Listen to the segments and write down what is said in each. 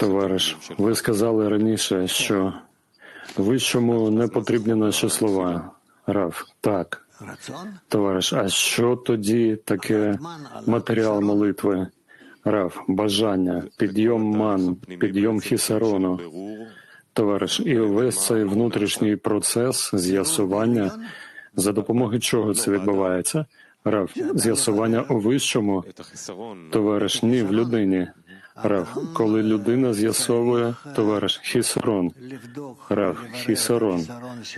Товариш, ви сказали раніше, що вищому не потрібні наші слова. Раф, так. Товариш, а що тоді таке матеріал молитви? Раф, бажання, підйом ман, підйом хісарону. Товариш, і увесь цей внутрішній процес з'ясування, за допомогою чого це відбувається? Раф, з'ясування у вищому, товариш, ні, в людині. Рав, коли людина з'ясовує товариш Хісарон, Рав, Хісарон,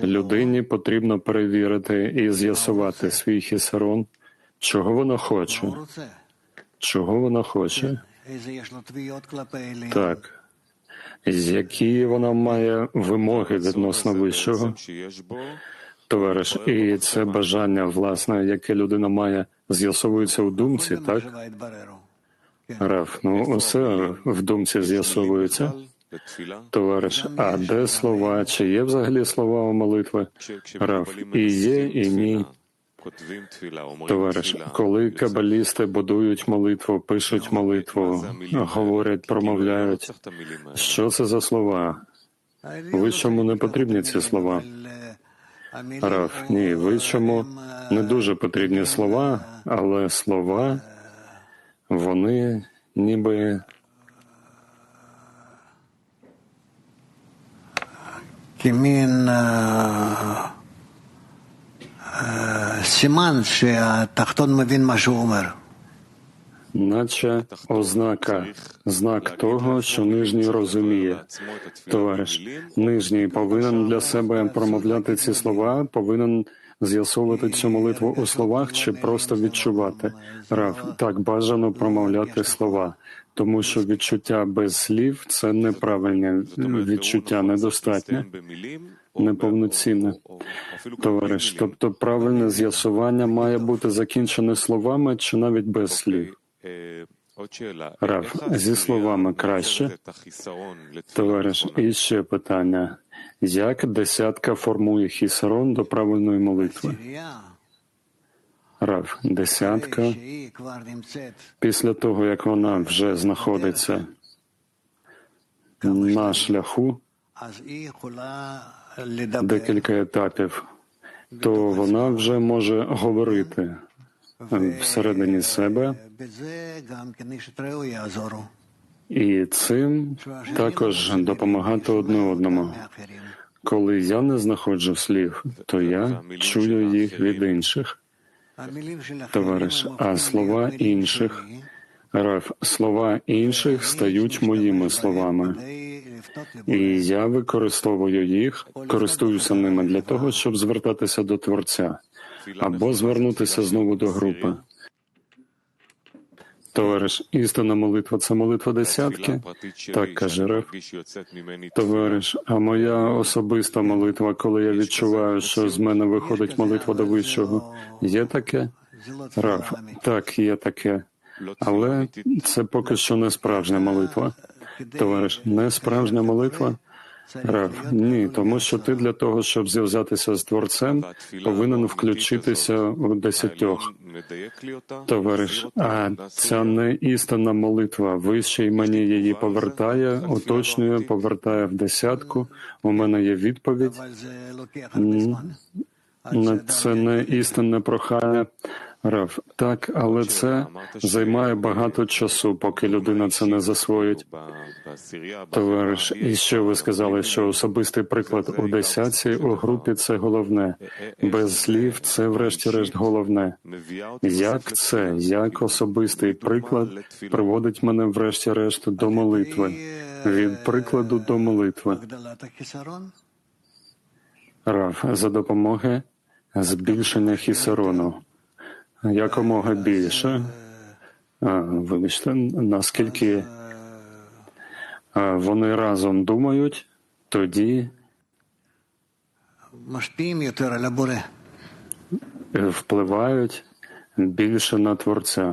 людині потрібно перевірити і з'ясувати свій хісарон, чого вона хоче, чого вона хоче. Так. З які вона має вимоги відносно вищого? Товариш, і це бажання власне, яке людина має, з'ясовується у думці, так? Раф, ну усе в думці з'ясовується, товариш. А де слова? Чи є взагалі слова у молитви? Раф, і є, і ні. Товариш, коли кабалісти будують молитву, пишуть молитву, говорять, промовляють. Що це за слова? Вищому не потрібні ці слова. Раф, ні, вищому не дуже потрібні слова, але слова. Вони ніби Кімін е, е, Сіман, що е, Тахтон Мавін Машумер. Наче ознака, знак того, що нижній розуміє. Товариш, нижній повинен для себе промовляти ці слова, повинен з'ясовувати цю молитву у словах чи просто відчувати. Рав, так бажано промовляти слова, тому що відчуття без слів це неправильне відчуття, недостатнє, неповноцінне. Товариш, тобто правильне з'ясування має бути закінчене словами чи навіть без слів. Рав, зі словами краще, товариш, і ще питання. Як десятка формує хісарон до правильної молитви? Рав, десятка. Після того, як вона вже знаходиться на шляху декілька етапів, то вона вже може говорити всередині себе. І цим також допомагати одне одному. Коли я не знаходжу слів, то я чую їх від інших. Товариш, а слова інших, Раф, слова інших стають моїми словами, і я використовую їх, користуюся ними для того, щоб звертатися до Творця або звернутися знову до групи. Товариш, істинна молитва це молитва десятки, так каже Реф. Товариш, а моя особиста молитва, коли я відчуваю, що з мене виходить молитва до вищого, є таке? Раф, так, є таке, але це поки що не справжня молитва. Товариш, не справжня молитва. Ні, тому що ти для того, щоб зв'язатися з творцем, повинен включитися у десятьох товариш. А ця не істинна молитва. Вищий мені її повертає, уточнює, повертає в десятку. У мене є відповідь. Це не істинне прохання. Рав, так, але це займає багато часу, поки людина це не засвоїть. Товариш, і ще ви сказали, що особистий приклад у десятці у групі це головне, без слів це, врешті-решт, головне. Як це, як особистий приклад приводить мене, врешті-решт, до молитви? Від прикладу до молитви. Рав за допомоги збільшення хісерону якомога більше. Вибачте, наскільки вони разом думають, тоді е, впливають більше на творця.